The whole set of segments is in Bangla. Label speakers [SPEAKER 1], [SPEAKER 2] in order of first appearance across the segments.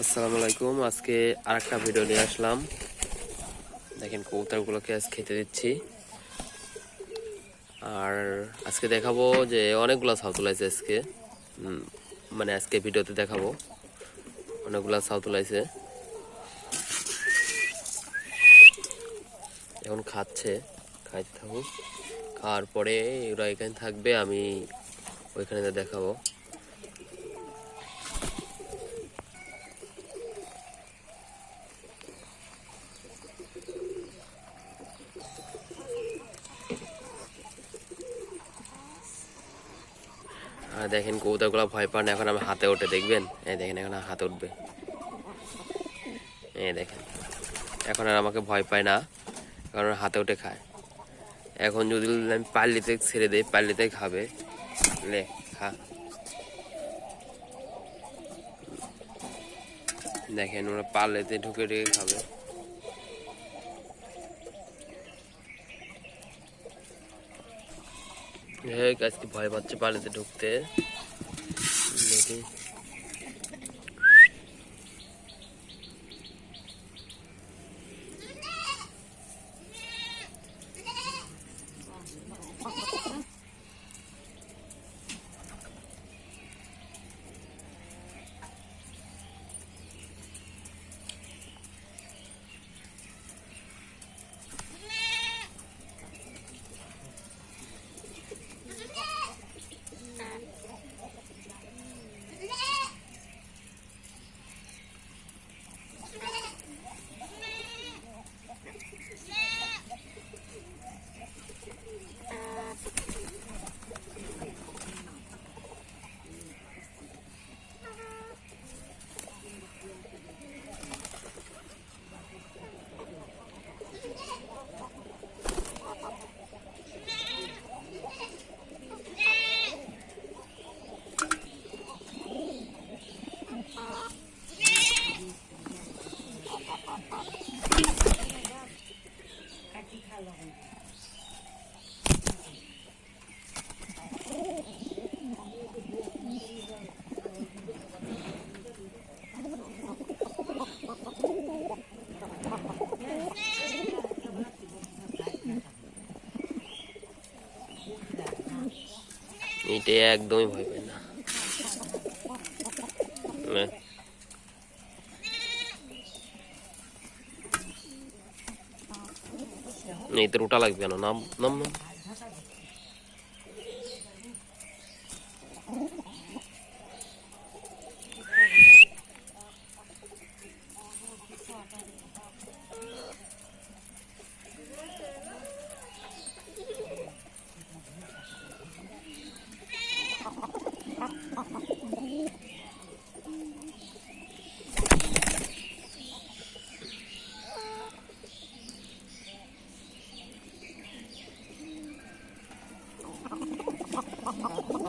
[SPEAKER 1] আসসালামু আলাইকুম। আজকে আরেকটা ভিডিও নিয়ে আসলাম। দেখেন কবুতরগুলোকে আজ খেতে দিচ্ছি। আর আজকে দেখাবো যে অনেকগুলো সাউথ আছে আজকে। মানে আজকে ভিডিওতে দেখাবো। অনেকগুলো সাউথ আছে এখন খাচ্ছে, খাইতে থাকুক। খাওয়ার পরে ওরা এখানে থাকবে, আমি ওইখানে দেখাবো। দেখেন কবুতরগুলো ভয় পান, এখন আমি হাতে ওঠে দেখবেন? এই দেখেন, এখন হাতে উঠবে। এই দেখেন, এখন আর আমাকে ভয় পায় না কারণ হাতে উঠে খায়। এখন যদি আমি পাল্লিতে ছেড়ে দিই, পাল্লিতে খাবে, লে, খা। দেখেন, ওরা পাল্লিতে ঢুকে ঢুকে খাবে। হ্যাঁ আজকে ভয় পাচ্ছে পানিতে ঢুকতে? দেখি। এটাই একদমই ভয় পায় না তোর ওটা লাগবে না নাম নাম নাম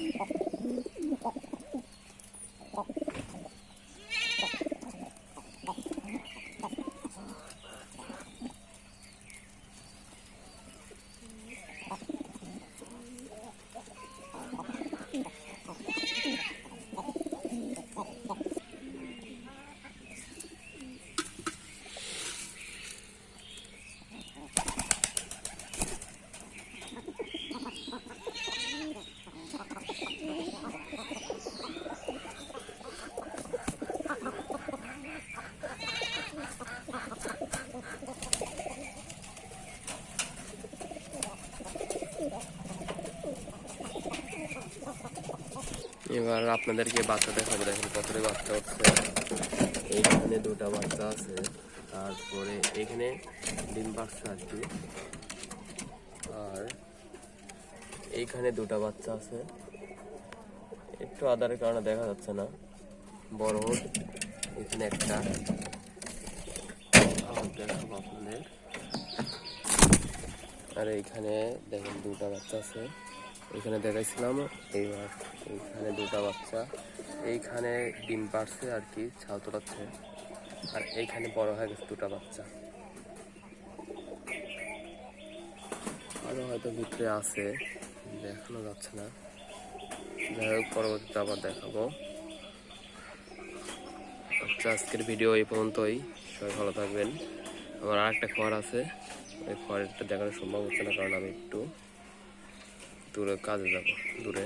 [SPEAKER 1] Yeah. এবার আপনাদেরকে বাচ্চা দেখাবো, দেখেন কতটা বাচ্চা উঠছে এইখানে দুটা বাচ্চা আছে, তারপরে এখানে ডিম বাচ্চা আর কি। আর এইখানে দুটা বাচ্চা আছে। একটু আদারের কারণে দেখা যাচ্ছে না। বড় এখানে একটা। দেখাবো আপনাদের। আর এইখানে দেখেন দুটা বাচ্চা আছে। এখানে দেখাইছিলাম, এইবার এইখানে দুটা বাচ্চা। এইখানে ডিম পারছে আর কি, ছাল তোলাচ্ছে। আর এইখানে বড় হয়ে গেছে দুটা বাচ্চা। আরও হয়তো ভিতরে আছে, দেখানো যাচ্ছে না। যাই হোক, পরবর্তীতে আবার দেখাবো। আচ্ছা আজকের ভিডিও এই পর্যন্তই। সবাই ভালো থাকবেন। আমার আর একটা খড় আছে, ওই খড়টা দেখানো সম্ভব হচ্ছে না, কারণ আমি একটু দূরে কাজে যাব দূরে।